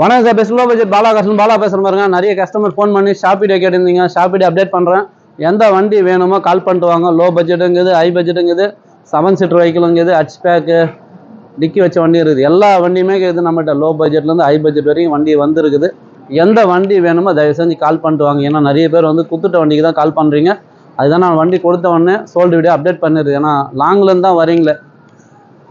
வணக்கம் sir best low budget Bala கஷ்டம் பாலா பேசுகிற பாருங்க. நிறைய கஸ்டமர் ஃபோன் பண்ணி ஷாப்பிடே கேட்டிருந்தீங்க. ஷாப்பிடே அப்டேட் பண்ணுறேன் எந்த வண்டி வேணுமோ கால் பண்ணிட்டு வாங்க. லோ பட்ஜெட்டுங்குது ஹை பட்ஜெட்டுங்குது செவன் சீட்டர் வெஹிக்கிளுங்குது ஹச் பேக்கு டிக்கி வச்ச வண்டி இருக்குது. எல்லா வண்டியுமே இருக்குது நம்மகிட்ட. லோ பட்ஜெட்லேருந்து ஹை பட்ஜெட் வரைக்கும் வண்டி வந்துருக்குது. எந்த வண்டி வேணுமோ தயவு செஞ்சு கால் பண்ணிட்டு வாங்க. ஏன்னா நிறைய பேர் வந்து குத்துட்ட வண்டிக்கு தான் கால் பண்ணுறீங்க அதுதான் நான் வண்டி கொடுத்த உடனே சோல்டு வீடியோ அப்டேட் பண்ணிடுது. ஏன்னா லாங்லேருந்து தான் வரீங்களே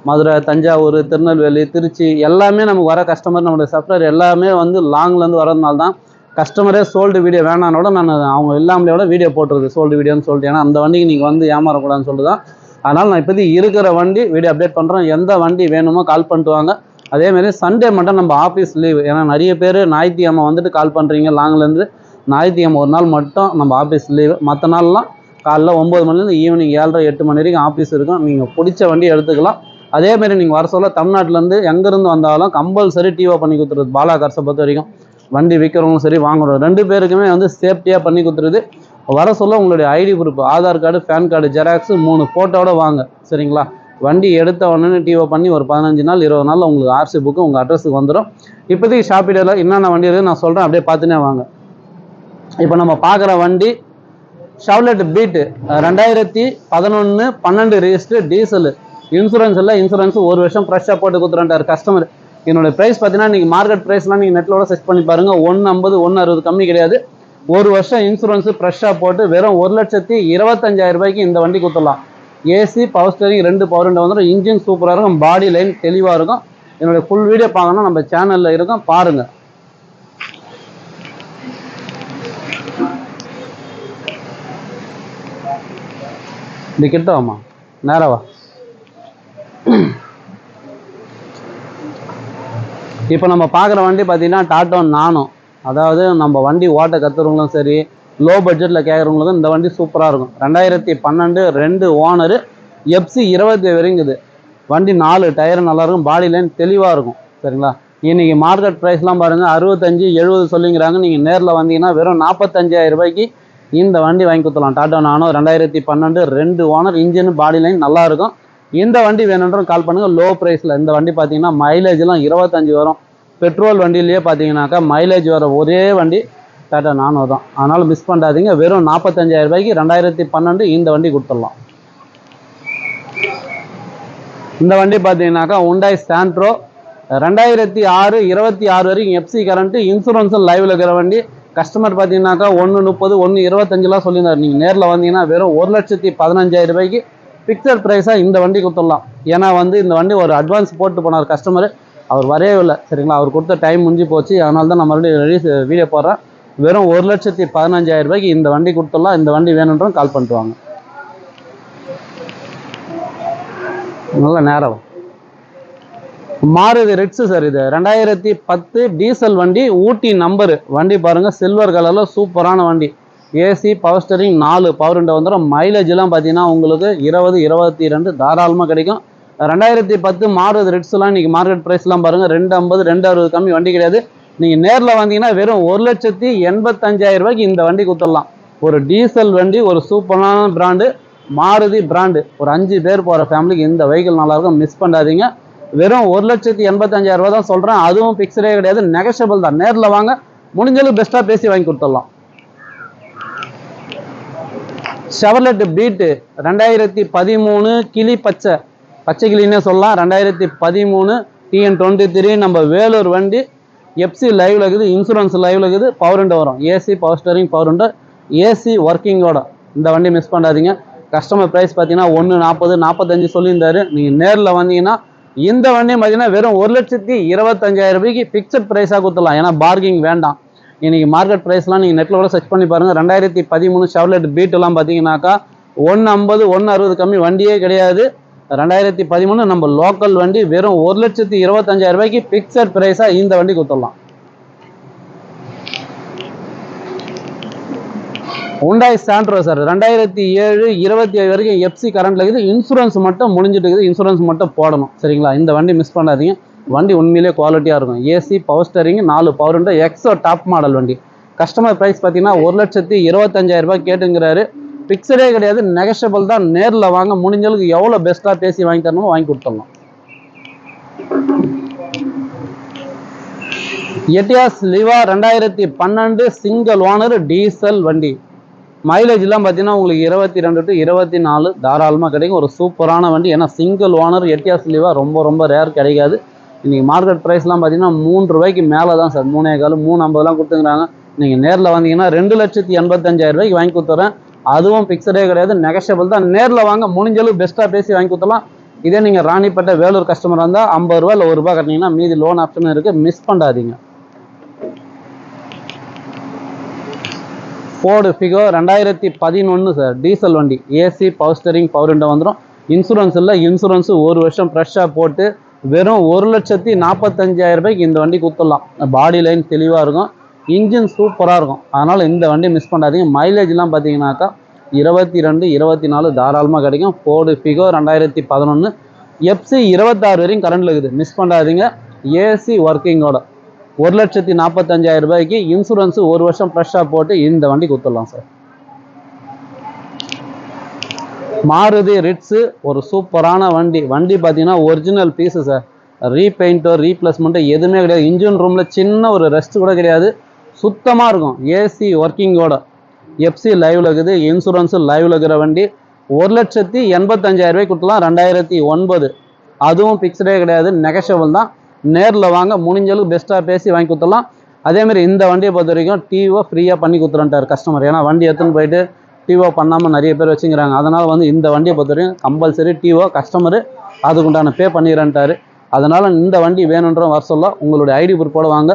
மதுரை தஞ்சாவூர் திருநெல்வேலி திருச்சி எல்லாமே நமக்கு வர கஸ்டமர் நம்மளுடைய சப்ளையர் எல்லாமே வந்து லாங்லேருந்து வரதுனால தான் கஸ்டமரே சோல்டு வீடியோ வேணானோட நான் அவங்க இல்லாமலேயோட வீடியோ போட்டுருது சோல்டு வீடியோன்னு சொல்லிட்டு. ஏன்னா அந்த வண்டிக்கு நீங்கள் வந்து ஏமாறக்கூடாதுன்னு சொல்லி தான் அதனால் நான் இப்போதைக்கு இருக்கிற வண்டி வீடியோ அப்டேட் பண்ணுறேன் எந்த வண்டி வேணுமோ கால் பண்ணிட்டு வாங்க. அதேமாரி சண்டே மட்டும் நம்ம ஆஃபீஸ் லீவ் ஏன்னா நிறைய பேர் ஞாயிற்றுக்கிழமை வந்துட்டு கால் பண்ணுறீங்க லாங்லேருந்து ஞாயிற்றுக்கிழமை ஒரு நாள் மட்டும் நம்ம ஆஃபீஸ் லீவு மற்ற நாள்லாம் காலைல ஒம்பது மணிலேருந்து ஈவினிங் ஏழரை எட்டு மணி வரைக்கும் ஆஃபீஸ் இருக்கும். நீங்கள் பிடிச்ச வண்டி எடுத்துக்கலாம். அதேமாரி நீங்கள் வர சொல்ல தமிழ்நாட்டிலேருந்து எங்கேருந்து வந்தாலும் கம்பல்சரி டிஓ பண்ணி கொடுத்துருது. பாலா கரசை பொறுத்த வரைக்கும். வண்டி விற்கிறவங்களும் சரி வாங்குறோம் ரெண்டு பேருக்குமே வந்து சேஃப்டியாக பண்ணி கொடுத்துருது. வர சொல்ல உங்களுடைய ID proof Aadhaar card PAN card xerox மூணு ஃபோட்டோட வாங்க. சரிங்களா? வண்டி எடுத்த உடனே டிஓ பண்ணி ஒரு பதினஞ்சு நாள் இருபது நாள் உங்களுக்கு ஆர்சி புக்கு உங்கள் அட்ரஸுக்கு வந்துடும் இப்போதைக்கு ஷாப்பிடலாம் என்னென்ன வண்டி இருக்குது நான் சொல்கிறேன் அப்படியே பார்த்துனே வாங்க. இப்போ நம்ம பார்க்குற வண்டி ஷவுலெட் பீட்டு ரெண்டாயிரத்தி பதினொன்று பன்னெண்டு ரெஜிஸ்டர் டீசலு இன்சூரன்ஸ் இல்லை இன்சூரன்ஸ் ஒரு வருஷம் ஃப்ரெஷ்ஷாக போட்டு கொடுத்துறான்டார். கஸ்டமர் என்னோட ப்ரைஸ் பார்த்தீங்கன்னா நீங்கள் மார்க்கெட் ப்ரைஸ்லாம் நீங்கள் நெட்டில் கூட செக் பண்ணி பாருங்கள் ஒன்று ஐம்பது ஒன்று அறுபது கம்மி கிடையாது. ஒரு வருஷம் இன்சூரன்ஸ் ஃப்ரெஷ்ஷாக போட்டு வெறும் ஒரு லட்சத்தி இருபத்தஞ்சாயிரம் ரூபாய்க்கு இந்த வண்டி கொடுத்துடலாம். ஏசி பவர் ஸ்டேரிங் ரெண்டு பவர் ரெண்டு வந்துடும் இன்ஜின் சூப்பராக இருக்கும். பாடி லைன் தெளிவாக இருக்கும். என்னுடைய ஃபுல் வீடியோ பார்க்கணும் நம்ம சேனலில் இருக்கும். பாருங்கள் இது கிட்ட வாமா இப்போ நம்ம பார்க்குற வண்டி பார்த்தீங்கன்னா டாட்டோ நானும் அதாவது நம்ம வண்டி ஓட்ட கற்றுறவங்களும் சரி லோ பட்ஜெட்டில் கேட்குறவங்களுக்கும் இந்த வண்டி சூப்பராக இருக்கும். ரெண்டாயிரத்தி பன்னெண்டு ரெண்டு ஓனரு எஃப்சி இருபத்தி வரைங்குது வண்டி நாலு டயர் நல்லாயிருக்கும் பாடி லைன் தெளிவாக இருக்கும். சரிங்களா? இன்றைக்கி மார்க்கெட் ப்ரைஸ்லாம் பாருங்கள் அறுபத்தஞ்சு எழுபது சொல்லிங்கிறாங்க. நீங்கள் நேரில் வந்தீங்கன்னா வெறும் நாற்பத்தஞ்சாயிரம் ரூபாய்க்கு இந்த வண்டி வாங்கி கொடுத்துலாம் டாட்டா நானோ ரெண்டாயிரத்தி பன்னெண்டு ரெண்டு ஓனர் இன்ஜின் பாடி லைன் நல்லா இருக்கும். இந்த வண்டி வேணுன்றும் கால் பண்ணுங்கள் லோ ப்ரைஸில் இந்த வண்டி பார்த்தீங்கன்னா மைலேஜ்லாம் இருபத்தஞ்சி வரும். பெட்ரோல் வண்டியிலேயே பார்த்தீங்கன்னாக்கா மைலேஜ் வர ஒரே வண்டி டாட்டா நானோ தான். அதனால் மிஸ் பண்ணாதீங்க வெறும் நாற்பத்தஞ்சாயிரம் ரூபாய்க்கு ரெண்டாயிரத்தி பன்னெண்டு இந்த வண்டி கொடுத்துடலாம். இந்த வண்டி பார்த்தீங்கன்னாக்கா உண்டாய் ஸ்டாண்ட்ரோ ரெண்டாயிரத்தி ஆறு இருபத்தி ஆறு வரைக்கும் எஃப்சி கரண்ட்டு இன்சூரன்ஸும் லைவில் இருக்கிற வண்டி. கஸ்டமர் பார்த்தீங்கன்னாக்கா ஒன்று முப்பது ஒன்று இருபத்தஞ்சுலாம் சொல்லியிருந்தார். நீங்கள் நேரில் வந்தீங்கன்னா வெறும் ஒரு லட்சத்தி பதினஞ்சாயிரம் ரூபாய்க்கு ஃபிக்ஸட் ப்ரைஸாக இந்த வண்டி கொடுத்துடலாம். ஏன்னா வந்து இந்த வண்டி ஒரு அட்வான்ஸ் போட்டு போனார் கஸ்டமர் அவர் வரவே இல்லை சரிங்களா? அவர் கொடுத்த டைம் முடிஞ்சு போச்சு. அதனால தான் நான் மறுபடியும் ரிலீஸ் வீடியோ போடுறேன். வெறும் ஒரு லட்சத்தி பதினஞ்சாயிரம் ரூபாய்க்கு இந்த வண்டி கொடுத்துடலாம் இந்த வண்டி வேணுன்றோம் கால் பண்ணிட்டுவாங்க நல்ல நேரம். மாருதி ரெட்ஸு சார் இது. ரெண்டாயிரத்தி பத்து டீசல் வண்டி ஊட்டி நம்பரு வண்டி பாருங்கள் சில்வர் கலரில் சூப்பரான வண்டி. ஏசி பவர் ஸ்டரிங் நாலு பவர் விண்டோ வந்துடும் மைலேஜ்லாம் பார்த்தீங்கன்னா உங்களுக்கு இருபது இருபத்தி ரெண்டு தாராளமாக கிடைக்கும். ரெண்டாயிரத்தி பத்து மாருதி ரெட்ஸ்லாம் இன்றைக்கி மார்க்கெட் ப்ரைஸ்லாம் பாருங்கள் ரெண்டு ஐம்பது ரெண்டு அறுபது கம்மி வண்டி கிடையாது. நீங்கள் நேரில் வந்தீங்கன்னா வெறும் ஒரு லட்சத்தி எண்பத்தஞ்சாயிரம் ரூபாய்க்கு இந்த வண்டி கொடுத்துடலாம் ஒரு டீசல் வண்டி ஒரு சூப்பரான பிராண்டு மாருதி பிராண்டு ஒரு அஞ்சு பேர் போகிற ஃபேமிலிக்கு இந்த வெஹிக்கிள் நல்லாயிருக்கும். மிஸ் பண்ணாதீங்க. வெறும் ஒரு லட்சத்தி எண்பத்தஞ்சாயிரம் ரூபா தான் சொல்கிறேன் அதுவும் ஃபிக்ஸ்டே கிடையாது நெகஷபிள் தான். நேரில் வாங்க. முடிஞ்சளவு பெஸ்ட்டாக பேசி வாங்கி கொடுத்துடலாம். ஷெவர்லெட் பீட்டு ரெண்டாயிரத்தி பதிமூணு கிளி பச்சை. பச்சை கிளின்னே சொல்லலாம். ரெண்டாயிரத்தி பதிமூணு டிஎன் டுவெண்ட்டி த்ரீ நம்ம வேலூர் வண்டி எஃப்சி லைவ்ல இருக்குது இன்சூரன்ஸ் லைவ்ல இருக்குது பவர் விண்டோ வரும். AC power steering power window AC ஒர்க்கிங்கோட இந்த வண்டி மிஸ் பண்ணாதீங்க. கஸ்டமர் ப்ரைஸ் பார்த்தீங்கன்னா ஒன்று நாற்பது நாற்பத்தஞ்சு சொல்லியிருந்தாரு. நீங்கள் நேரில் வந்தீங்கன்னா இந்த வண்டி பார்த்தீங்கன்னா வெறும் ஒரு லட்சத்தி இருபத்தஞ்சாயிரம் ரூபாய்க்கு ஃபிக்ஸட் ப்ரைஸாக கொடுத்துடலாம். ஏன்னா பார்கிங் வேண்டாம். இன்றைக்கி மார்க்கெட் ப்ரைஸ்லாம் நீங்கள் நெட்டில் கூட சர்ச் பண்ணி பாருங்கள் ரெண்டாயிரத்தி பதிமூணு ஷெவர்லெட் பீட்டெல்லாம் பார்த்தீங்கன்னாக்கா ஒன்று ஐம்பது ஒன்று அறுபது கம்மி வண்டியே கிடையாது. ரெண்டாயிரத்தி பதிமூணு நம்ம லோக்கல் வண்டி வெறும் ஒரு லட்சத்தி இருபத்தஞ்சாயிரம் ரூபாய்க்கு பிக்சர் ப்ரைஸாக இந்த வண்டி கொடுத்துடலாம். உண்டாய் சாண்ட்ரோ சார் ரெண்டாயிரத்தி ஏழு இருபத்தி ஏழு வரைக்கும் எஃப்சி கரண்ட்டில் இருக்குது. இன்சூரன்ஸ் மட்டும் முடிஞ்சிட்டு இருக்குது. இன்சூரன்ஸ் மட்டும் போடணும். சரிங்களா? இந்த வண்டி மிஸ் பண்ணாதீங்க. வண்டி உண்மையிலேயே குவாலிட்டியாக இருக்கும். ஏசி பவர் ஸ்டரிங் நாலு பவர் உண்டு. எக்ஸோ டாப் மாடல் வண்டி. கஸ்டமர் ப்ரைஸ் பார்த்தீங்கன்னா ஒரு லட்சத்தி இருபத்தஞ்சாயிரம் ரூபாய் கேட்டுங்கிறாரு. ஃபிக்ஸடே கிடையாது நெகஷபிள் தான். நேரில் வாங்க முடிஞ்சளவுக்கு எவ்வளோ பெஸ்ட்டாக பேசி வாங்கி தரணுமோ வாங்கி கொடுத்தோங்க எட்டியாஸ் லிவா ரெண்டாயிரத்தி பன்னெண்டு சிங்கிள் ஓனர் டீசல் வண்டி. மைலேஜ்லாம் பார்த்தீங்கன்னா உங்களுக்கு இருபத்தி ரெண்டு டு இருபத்தி நாலு தாராளமாக கிடைக்கும். ஒரு சூப்பரான வண்டி. ஏன்னா சிங்கிள் ஓனர் எட்டியாஸ் லிவா ரொம்ப ரொம்ப ரேர் கிடைக்காது. இன்றைக்கி மார்க்கெட் ப்ரைஸ்லாம் பார்த்தீங்கன்னா மூன்று ரூபாய்க்கு மேலே தான் சார். மூணே கால் மூணு ஐம்பதுலாம் கொடுத்துங்கிறாங்க நீங்கள் நேரில் வந்தீங்கன்னா ரெண்டு லட்சத்தி எண்பத்தஞ்சாயிரம் ரூபாய்க்கு வாங்கி கொடுத்துறேன். அதுவும் ஃபிக்ஸடே கிடையாது நெகஷபிள் தான். நேரில் வாங்க முடிஞ்சளவு பெஸ்ட்டாக பேசி வாங்கி கொடுத்தலாம் இதே நீங்கள் ராணிப்பேட்டை வேலூர் கஸ்டமர் இருந்தால் ஐம்பது ரூபா இல்லை ஒரு ரூபா கட்டினீங்கன்னா மீதி லோன் ஆப்ஷன் இருக்குது மிஸ் பண்ணாதீங்க. ஃபோர்டு ஃபிகோ ரெண்டாயிரத்தி பதினொன்று சார் டீசல் வண்டி. AC power steering power window வந்துடும் இன்சூரன்ஸ் இல்லை இன்சூரன்ஸு ஒரு வருஷம் ஃப்ரெஷ்ஷாக போட்டு வெறும் ஒரு லட்சத்தி நாற்பத்தஞ்சாயிரம் ரூபாய்க்கு இந்த வண்டி கொடுத்துடலாம். பாடி லைன் தெளிவாக இருக்கும். இன்ஜின் சூப்பராக இருக்கும். அதனால் இந்த வண்டி மிஸ் பண்ணாதீங்க. மைலேஜ்லாம் பார்த்தீங்கன்னாக்கா இருபத்தி ரெண்டு இருபத்தி நாலு தாராளமாக கிடைக்கும். ஃபோர்டு ஃபிகோ ரெண்டாயிரத்தி பதினொன்று எஃப்சி இருபத்தாறு வரையும் கரண்டில் இருக்குது. மிஸ் பண்ணாதீங்க. ஏசி ஒர்க்கிங்கோட ஒரு லட்சத்தி நாற்பத்தஞ்சாயிரம் ரூபாய்க்கு இன்சூரன்ஸு ஒரு வருஷம் ஃப்ரெஷ்ஷாக போட்டு இந்த வண்டி கொடுத்துடலாம் சார் மாருதி ரிட்ஸு ஒரு சூப்பரான வண்டி. வண்டி பார்த்தீங்கன்னா ஒரிஜினல் பீஸு சார் ரீபெயிண்ட்டோ ரீப்ளேஸ்மெண்ட்டோ எதுவுமே கிடையாது. இன்ஜின் ரூமில் சின்ன ஒரு ரெஸ்ட் கூட கிடையாது. சுத்தமாக இருக்கும். ஏசி ஒர்க்கிங்கோட எஃப்சி லைவில் இருக்குது. இன்சூரன்ஸு லைவில் இருக்கிற வண்டி ஒரு லட்சத்தி எண்பத்தஞ்சாயிரம் ரூபாய் கொடுக்கலாம். ரெண்டாயிரத்தி ஒன்பது. அதுவும் ஃபிக்ஸ்டே கிடையாது. நெகஷபிள் தான். நேரில் வாங்க. முடிஞ்சளவுக்கு பெஸ்ட்டாக பேசி வாங்கி கொடுத்துடலாம். அதேமாதிரி இந்த வண்டியை பொறுத்த வரைக்கும் டிஓ ஃப்ரீயாக பண்ணி கொடுத்துறேன்ட்டார் கஸ்டமர் ஏன்னா வண்டி எடுத்துன்னு போயிட்டு டிஓ பண்ணாமல் நிறைய பேர் வச்சுக்கிறாங்க. அதனால் வந்து இந்த வண்டியை பொறுத்த வரைக்கும் கம்பல்சரி டிஓ கஸ்டமரு அதுக்குண்டான பே பண்ணிடுறேன்ட்டாரு. அதனால் இந்த வண்டி வேணுன்ற வர சொல்ல உங்களுடைய ஐடி ப்ரூஃபோடு வாங்க.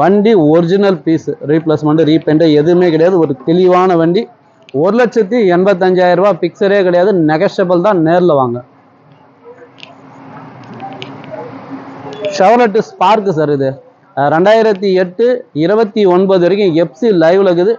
வண்டி ஒரிஜினல் பீஸ் ரீப்ளேஸ்மெண்ட்டு ரீபெயிண்ட்டு எதுவுமே கிடையாது. ஒரு தெளிவான வண்டி. ஒரு லட்சத்தி எண்பத்தஞ்சாயிரம் ரூபா பிக்சரே கிடையாது. நெகஷபிள் தான். நேரில் வாங்க. ஷவர்லெட்டு ஸ்பார்க்கு சார் இது. ரெண்டாயிரத்தி எட்டு இருபத்தி ஒன்பது வரைக்கும் எஃப்சி லைவ்ல இருக்குது.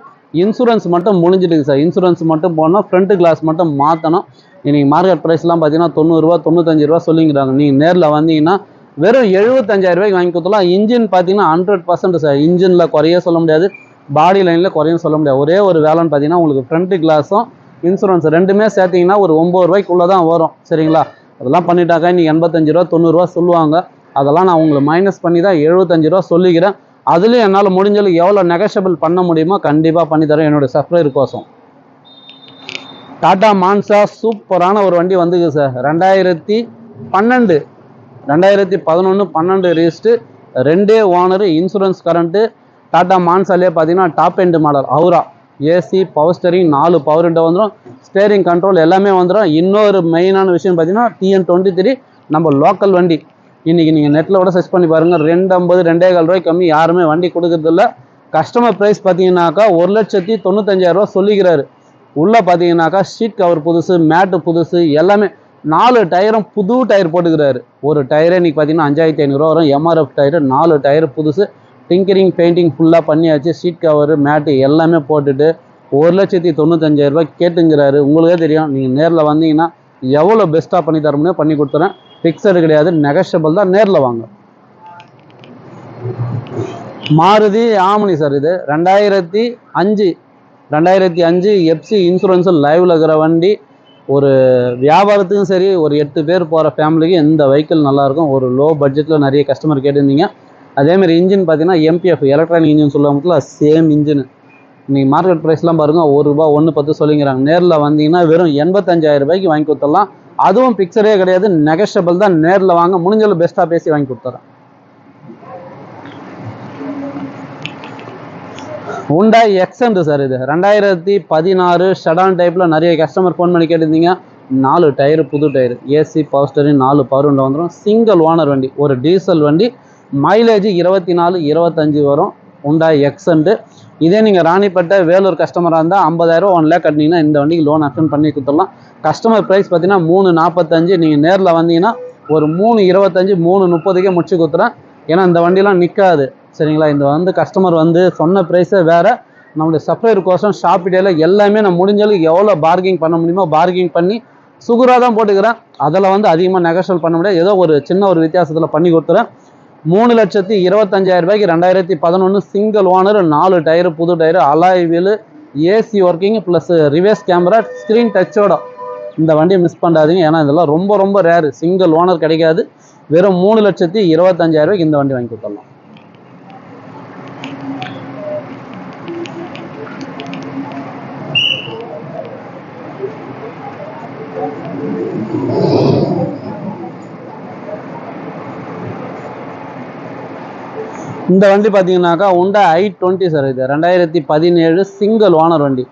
இன்சூரன்ஸ் மட்டும் முடிஞ்சிடுது சார் இன்சூரன்ஸ் மட்டும் போனால் ஃப்ரண்ட் கிளாஸ் மட்டும் மாற்றணும் இன்றைக்கி மார்க்கெட் ப்ரைஸ்லாம் பார்த்தீங்கன்னா தொண்ணூறுரூவா தொண்ணூத்தஞ்சு ரூபா சொல்லிங்கிறாங்க. நீங்கள் நேரில் வந்தீங்கன்னா வெறும் எழுபத்தஞ்சாயிரம் ரூபாய்க்கு வாங்கி கொடுத்துலாம் இன்ஜின் பார்த்தீங்கன்னா ஹண்ட்ரட் பர்சன்ட் சார் இன்ஜினில் குறைய சொல்ல முடியாது. பாடி லைனில் குறையும் சொல்ல முடியாது. ஒரே ஒரு வேலைன்னு பார்த்தீங்கன்னா உங்களுக்கு ஃப்ரண்ட்டு கிளாஸும் இன்சூரன்ஸ் ரெண்டுமே சேர்த்திங்கன்னா ஒரு ஒம்பது ரூபாய்க்குள்ளே தான் வரும். சரிங்களா? அதெல்லாம் பண்ணிட்டாக்கா நீங்கள் எண்பத்தஞ்சு ரூபா தொண்ணூறுரூவா சொல்லுவாங்க. அதெல்லாம் நான் உங்களுக்கு மைனஸ் பண்ணி தான் எழுபத்தஞ்சு ரூபா சொல்லிக்கிறேன். அதுலேயும் என்னால் முடிஞ்சளவுக்கு எவ்வளோ நெகஷபிள் பண்ண முடியுமோ கண்டிப்பாக பண்ணித்தரேன் என்னோட சப்ஸ்கிரைபர் கோசம். டாடா மான்சா சூப்பரான ஒரு வண்டி வந்துக்கு சார் ரெண்டாயிரத்தி பன்னெண்டு ரெண்டாயிரத்தி பதினொன்று பன்னெண்டு ரிஜிஸ்ட்டு ரெண்டே ஓனரு இன்சூரன்ஸ் கரண்ட்டு டாட்டா மான்சாலே பார்த்தீங்கன்னா top end model Aura AC power steering நாலு பவர் விண்டோ வந்துடும் ஸ்டேரிங் கண்ட்ரோல் எல்லாமே வந்துடும் இன்னொரு மெயினான விஷயம் பார்த்தீங்கன்னா டிஎன் டுவெண்ட்டி த்ரீ நம்ம லோக்கல் வண்டி. இன்றைக்கி நீங்கள் நெட்டில் கூட சர்ச் பண்ணி பாருங்கள் ரெண்டு ஐம்பது ரெண்டே கால் ரூபாய் கம்மி யாருமே வண்டி கொடுக்கறதில்ல கஸ்டமர் ப்ரைஸ் பார்த்தீங்கன்னாக்கா ஒரு லட்சத்தி தொண்ணூத்தஞ்சாயிரரூவா சொல்லிக்கிறாரு. உள்ளே பார்த்தீங்கன்னாக்கா ஷீட் கவர் புதுசு மேட்டு புதுசு எல்லாமே நாலு டயரும் புது டயர் போட்டுக்கிறாரு. ஒரு டயரு இன்னைக்கு பார்த்தீங்கன்னா அஞ்சாயிரத்தி ஐநூறுரூவா வரும். எம்ஆர்எஃப் டயரு நாலு டயர் புதுசு. டிங்கரிங் பெயிண்டிங் ஃபுல்லாக பண்ணியாச்சு. சீட் கவரு மேட்டு எல்லாமே போட்டுட்டு ஒரு லட்சத்தி தொண்ணூத்தஞ்சாயிரம் ரூபாய் கேட்டுங்கிறாரு. உங்களுக்கே தெரியும். நீங்கள் நேரில் வந்தீங்கன்னா எவ்வளோ பெஸ்ட்டாக பண்ணி தர முடியும் பண்ணி கொடுத்துறேன். ஃபிக்ஸடு கிடையாது. நெகஷபிள் தான் நேரில் வாங்க. மாருதி ஆமணி சார் இது. ரெண்டாயிரத்தி அஞ்சு. ரெண்டாயிரத்தி அஞ்சு எஃப்சி இன்சூரன்ஸு லைவில் இருக்கிற வண்டி ஒரு வியாபாரத்துக்கும் சரி ஒரு எட்டு பேர் போகிற ஃபேமிலிக்கு இந்த வெஹிக்கிள் நல்லாயிருக்கும். ஒரு லோ பட்ஜெட்டில் நிறைய கஸ்டமர் கேட்டிருந்தீங்க. அதேமாதிரி இன்ஜின் பார்த்தீங்கன்னா எம்பிஎஃப் எலக்ட்ரானிக் இன்ஜின் சொல்லுவாங்க சேம் இன்ஜின் நீங்கள் மார்க்கெட் ப்ரைஸ்லாம் பாருங்கள் ஒரு ரூபா ஒன்று பத்து சொல்லிங்கிறாங்க. நேரில் வந்தீங்கன்னா வெறும் எண்பத்தஞ்சாயிரம் ரூபாய்க்கு வாங்கி கொடுத்துடலாம். அதுவும் பிக்சரே கிடையாது நெகஷபிள் தான். நேரில் வாங்க முடிஞ்சளவு பெஸ்ட்டாக பேசி வாங்கி கொடுத்துறேன் உண்டாய் எக்ஸன்ட் சார் இது. ரெண்டாயிரத்தி பதினாறு ஷடான் டைப்பில் நிறைய கஸ்டமர் ஃபோன் பண்ணி கேட்டிருந்தீங்க. நாலு டயரு புது டயரு ஏசி பவர் நாலு பவர் விண்டோ வந்துடும் சிங்கிள் ஓனர் வண்டி ஒரு டீசல் வண்டி. மைலேஜ் இருபத்தி நாலு இருபத்தஞ்சி வரும். உண்டாய் எக்ஸண்டு இதே நீங்கள் ராணிப்பேட்டை வேலூர் கஸ்டமராக இருந்தால் ஐம்பதாயிரம் ஒன் லேக் கட்டினீங்கன்னா இந்த வண்டிக்கு லோன் அட்டன் பண்ணி கொடுத்துடலாம். கஸ்டமர் ப்ரைஸ் பார்த்தீங்கன்னா மூணு நாற்பத்தஞ்சு நீங்கள் நேரில் வந்தீங்கன்னா ஒரு மூணு இருபத்தஞ்சி மூணு முப்பதுக்கே முடிச்சு கொடுத்துறேன் ஏன்னா இந்த வண்டிலாம் நிற்காது சரிங்களா? இந்த வந்து கஸ்டமர் வந்து சொன்ன ப்ரைஸே வேறு. நம்மளுடைய சப்ளையர் கோசம் ஷாப்பிடேல எல்லாமே நான் முடிஞ்சளவுக்கு எவ்வளோ பார்கிங் பண்ண முடியுமோ பார்கிங் பண்ணி சுகுராக தான் போட்டுக்கிறேன். அதில் வந்து அதிகமாக நெகோஷியல் பண்ண முடியாது. ஏதோ ஒரு சின்ன ஒரு வித்தியாசத்தில் பண்ணி கொடுத்துறேன். மூணு லட்சத்தி இருபத்தஞ்சாயிரம் ரூபாய்க்கு ரெண்டாயிரத்தி பதினொன்று சிங்கிள் ஓனர் நாலு டயரு புது tyre alloy wheel AC working plus reverse camera screen டச்சோட இந்த வண்டியை மிஸ் பண்ணாதீங்க. ஏன்னா இதெல்லாம் ரொம்ப ரொம்ப ரேரு சிங்கிள் ஓனர் கிடைக்காது. வெறும் மூணு லட்சத்தி இருபத்தஞ்சாயிரம் ரூபாய்க்கு இந்த வண்டி வாங்கி கொடுத்துடலாம். இந்த வண்டி பார்த்தீங்கன்னாக்கா உண்டா ஐ டுவெண்ட்டி சார் இது. ரெண்டாயிரத்தி பதினேழு சிங்கிள் ஓனர் வண்டி.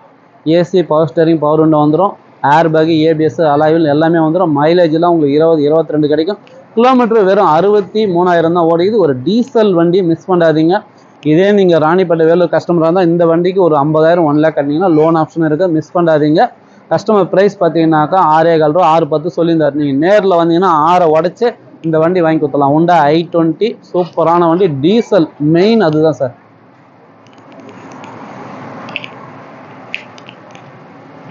AC power steering power window வந்துடும் ஏர் பேக் ஏபிஎஸ் அலாயில் எல்லாமே வந்துடும் மைலேஜ்லாம் உங்களுக்கு இருபது இருபத்தி ரெண்டு கிடைக்கும். கிலோமீட்டர் வெறும் அறுபத்தி மூணாயிரம் தான் ஓடிக்குது. ஒரு டீசல் வண்டி மிஸ் பண்ணாதீங்க. இதே நீங்கள் ராணிப்பேட்டை வேலூர் கஸ்டமராக இருந்தால் இந்த வண்டிக்கு ஒரு ஐம்பதாயிரம் ஒன் லேக் கட்டினீங்கன்னா லோன் ஆப்ஷன் இருக்குது மிஸ் பண்ணாதீங்க. கஸ்டமர் ப்ரைஸ் பார்த்தீங்கன்னாக்கா ஆறே கால் ரூபா ஆறு பத்து சொல்லியிருந்தார். நீங்கள் நேரில் வந்தீங்கன்னா ஆறை உடச்சி இந்த வண்டி வாங்கி கொடுத்தலாம் உண்டா ஐ டுவெண்ட்டி சூப்பரான வண்டி. டீசல் மெயின் அதுதான் சார்.